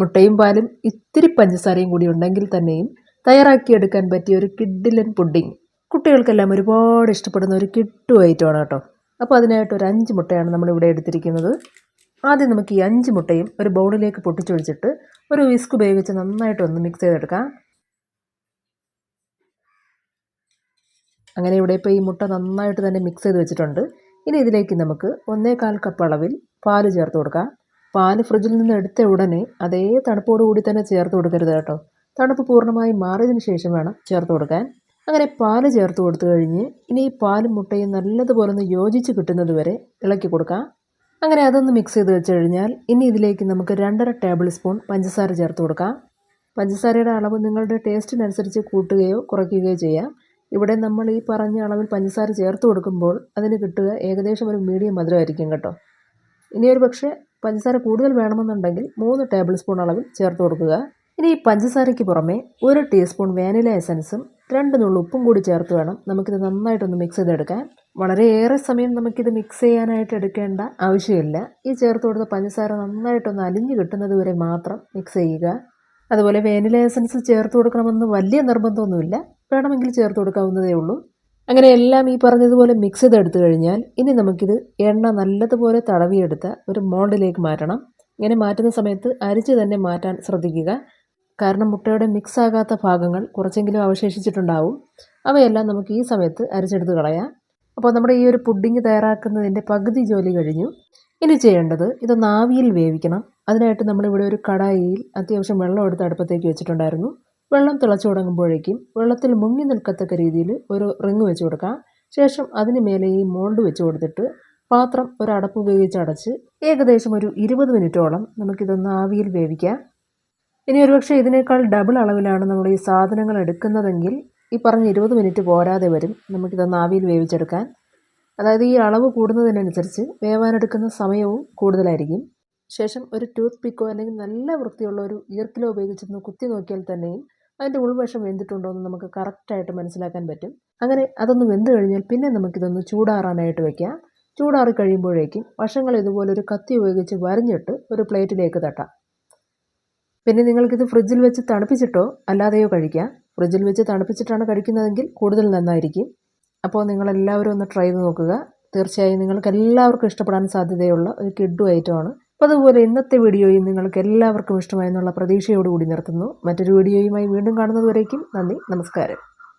മുട്ടയും പാലും ഇത്തിരി പഞ്ചസാരയും കൂടി ഉണ്ടെങ്കിൽ തന്നെയും തയ്യാറാക്കിയെടുക്കാൻ പറ്റിയ ഒരു കിഡിലൻ പുഡിംഗ്. കുട്ടികൾക്കെല്ലാം ഒരുപാട് ഇഷ്ടപ്പെടുന്ന ഒരു കിട്ടു ഐറ്റമാണ് കേട്ടോ. അപ്പോൾ അതിനായിട്ട് ഒരു അഞ്ച് മുട്ടയാണ് നമ്മളിവിടെ എടുത്തിരിക്കുന്നത്. ആദ്യം നമുക്ക് ഈ അഞ്ച് മുട്ടയും ഒരു ബൗളിലേക്ക് പൊട്ടിച്ചൊഴിച്ചിട്ട് ഒരു വിസ്ക് ഉപയോഗിച്ച് നന്നായിട്ടൊന്ന് മിക്സ് ചെയ്തെടുക്കാം. അങ്ങനെ ഇവിടെ ഇപ്പോൾ ഈ മുട്ട നന്നായിട്ട് തന്നെ മിക്സ് ചെയ്ത് വെച്ചിട്ടുണ്ട്. ഇനി ഇതിലേക്ക് നമുക്ക് ഒന്നേകാൽ കപ്പ് അളവിൽ പാൽ ചേർത്ത് കൊടുക്കാം. പാൽ ഫ്രിഡ്ജിൽ നിന്ന് എടുത്ത ഉടനെ അതേ തണുപ്പോട് കൂടി തന്നെ ചേർത്ത് കൊടുക്കരുത് കേട്ടോ. തണുപ്പ് പൂർണമായി മാറിയതിന് ശേഷം വേണം ചേർത്ത് കൊടുക്കാൻ. അങ്ങനെ പാൽ ചേർത്ത് കൊടുത്തു കഴിഞ്ഞ് ഇനി ഈ പാലും മുട്ടയും നല്ലതുപോലെ ഒന്ന് യോജിച്ച് കിട്ടുന്നത് വരെ ഇളക്കി കൊടുക്കാം. അങ്ങനെ അതൊന്ന് മിക്സ് ചെയ്ത് വെച്ച് കഴിഞ്ഞാൽ ഇനി ഇതിലേക്ക് നമുക്ക് രണ്ടര ടേബിൾ സ്പൂൺ പഞ്ചസാര ചേർത്ത് കൊടുക്കാം. പഞ്ചസാരയുടെ അളവ് നിങ്ങളുടെ ടേസ്റ്റിനനുസരിച്ച് കൂട്ടുകയോ കുറയ്ക്കുകയോ ചെയ്യാം. ഇവിടെ നമ്മൾ ഈ പറഞ്ഞ അളവിൽ പഞ്ചസാര ചേർത്ത് കൊടുക്കുമ്പോൾ അതിന് കിട്ടുക ഏകദേശം ഒരു മീഡിയം മധുരമായിരിക്കും കേട്ടോ. ഇനി ഒരു പക്ഷേ പഞ്ചസാര കൂടുതൽ വേണമെന്നുണ്ടെങ്കിൽ മൂന്ന് ടേബിൾ സ്പൂൺ അളവിൽ ചേർത്ത് കൊടുക്കുക. ഇനി ഈ പഞ്ചസാരയ്ക്ക് പുറമെ ഒരു ടീസ്പൂൺ വാനില എസൻസും രണ്ട് നുള്ളു ഉപ്പും കൂടി ചേർത്ത് വേണം നമുക്കിത് നന്നായിട്ടൊന്ന് മിക്സ് ചെയ്തെടുക്കാൻ. വളരെയേറെ സമയം നമുക്കിത് മിക്സ് ചെയ്യാനായിട്ട് എടുക്കേണ്ട ആവശ്യമില്ല. ഈ ചേർത്ത് കൊടുത്ത പഞ്ചസാര നന്നായിട്ടൊന്ന് അലിഞ്ഞു കിട്ടുന്നത് വരെ മാത്രം മിക്സ് ചെയ്യുക. അതുപോലെ വാനില എസൻസ് ചേർത്ത് കൊടുക്കണമെന്ന് വലിയ നിർബന്ധമൊന്നുമില്ല. വേണമെങ്കിൽ ചേർത്ത് കൊടുക്കാവുന്നതേ ഉള്ളൂ. അങ്ങനെ എല്ലാം ഈ പറഞ്ഞതുപോലെ മിക്സ് ചെയ്ത് എടുത്തു കഴിഞ്ഞാൽ ഇനി നമുക്കിത് എണ്ണ നല്ലതുപോലെ തടവിയെടുത്ത ഒരു മോൾഡിലേക്ക് മാറ്റണം. ഇങ്ങനെ മാറ്റുന്ന സമയത്ത് അരിച്ച് തന്നെ മാറ്റാൻ ശ്രദ്ധിക്കുക. കാരണം മുട്ടയുടെ മിക്സ് ആകാത്ത ഭാഗങ്ങൾ കുറച്ചെങ്കിലും അവശേഷിച്ചിട്ടുണ്ടാവും. അവയെല്ലാം നമുക്ക് ഈ സമയത്ത് അരിച്ചെടുത്ത് കളയാം. അപ്പോൾ നമ്മുടെ ഈ ഒരു പുഡിങ് തയ്യാറാക്കുന്നതിന്റെ പകുതി ജോലി കഴിഞ്ഞു. ഇനി ചെയ്യേണ്ടത് ഇതൊന്ന് ആവിയിൽ വേവിക്കണം. അതിനായിട്ട് നമ്മളിവിടെ ഒരു കടായിയിൽ അത്യാവശ്യം വെള്ളം എടുത്ത് അടുപ്പത്തേക്ക് വെച്ചിട്ടുണ്ടായിരുന്നു. വെള്ളം തിളച്ചു തുടങ്ങുമ്പോഴേക്കും വെള്ളത്തിൽ മുങ്ങി നിൽക്കത്തക്ക രീതിയിൽ ഒരു റിങ് വെച്ച് കൊടുക്കാം. ശേഷം അതിന് മേലെ ഈ മോൾഡ് വെച്ച് കൊടുത്തിട്ട് പാത്രം ഒരു അടപ്പ് ഉപയോഗിച്ച് അടച്ച് ഏകദേശം ഒരു ഇരുപത് മിനിറ്റോളം നമുക്കിതൊന്ന് ആവിയിൽ വേവിക്കാം. ഇനി ഒരുപക്ഷെ ഇതിനേക്കാൾ ഡബിൾ അളവിലാണ് നമ്മൾ ഈ സാധനങ്ങൾ എടുക്കുന്നതെങ്കിൽ ഈ പറഞ്ഞ ഇരുപത് മിനിറ്റ് പോരാതെ വരും നമുക്കിതൊന്ന് ആവിയിൽ വേവിച്ചെടുക്കാൻ. അതായത് ഈ അളവ് കൂടുന്നതിനനുസരിച്ച് വേവാനെടുക്കുന്ന സമയവും കൂടുതലായിരിക്കും. ശേഷം ഒരു ടൂത്ത് പിക്കോ അല്ലെങ്കിൽ നല്ല വൃത്തിയുള്ള ഒരു ഈർക്കിലോ ഉപയോഗിച്ചൊന്ന് കുത്തി നോക്കിയാൽ തന്നെയും അതിന്റെ ഉൾവശം വെന്തിട്ടുണ്ടോ എന്ന് നമുക്ക് കറക്റ്റായിട്ട് മനസ്സിലാക്കാൻ പറ്റും. അങ്ങനെ അതൊന്ന് വെന്ത് കഴിഞ്ഞാൽ പിന്നെ നമുക്കിതൊന്ന് ചൂടാറാനായിട്ട് വെക്കാം. ചൂടാറി കഴിയുമ്പോഴേക്കും വശങ്ങൾ ഇതുപോലെ ഒരു കത്തി ഉപയോഗിച്ച് വരഞ്ഞിട്ട് ഒരു പ്ലേറ്റിലേക്ക് തട്ടാം. പിന്നെ നിങ്ങൾക്കിത് ഫ്രിഡ്ജിൽ വെച്ച് തണുപ്പിച്ചിട്ടോ അല്ലാതെയോ കഴിക്കാം. ഫ്രിഡ്ജിൽ വെച്ച് തണുപ്പിച്ചിട്ടാണ് കഴിക്കുന്നതെങ്കിൽ കൂടുതൽ നന്നായിരിക്കും. അപ്പോൾ നിങ്ങളെല്ലാവരും ഒന്ന് ട്രൈ ചെയ്ത് നോക്കുക. തീർച്ചയായും നിങ്ങൾക്ക് എല്ലാവർക്കും ഇഷ്ടപ്പെടാൻ സാധ്യതയുള്ള ഒരു കിഡു ഐറ്റമാണ് അപ്പോൾ അതുപോലെ ഇന്നത്തെ വീഡിയോയും നിങ്ങൾക്ക് എല്ലാവർക്കും ഇഷ്ടമായെന്നുള്ള പ്രതീക്ഷയോടുകൂടി നിർത്തുന്നു. മറ്റൊരു വീഡിയോയുമായി വീണ്ടും കാണുന്നതുവരേക്കും നന്ദി നമസ്കാരം.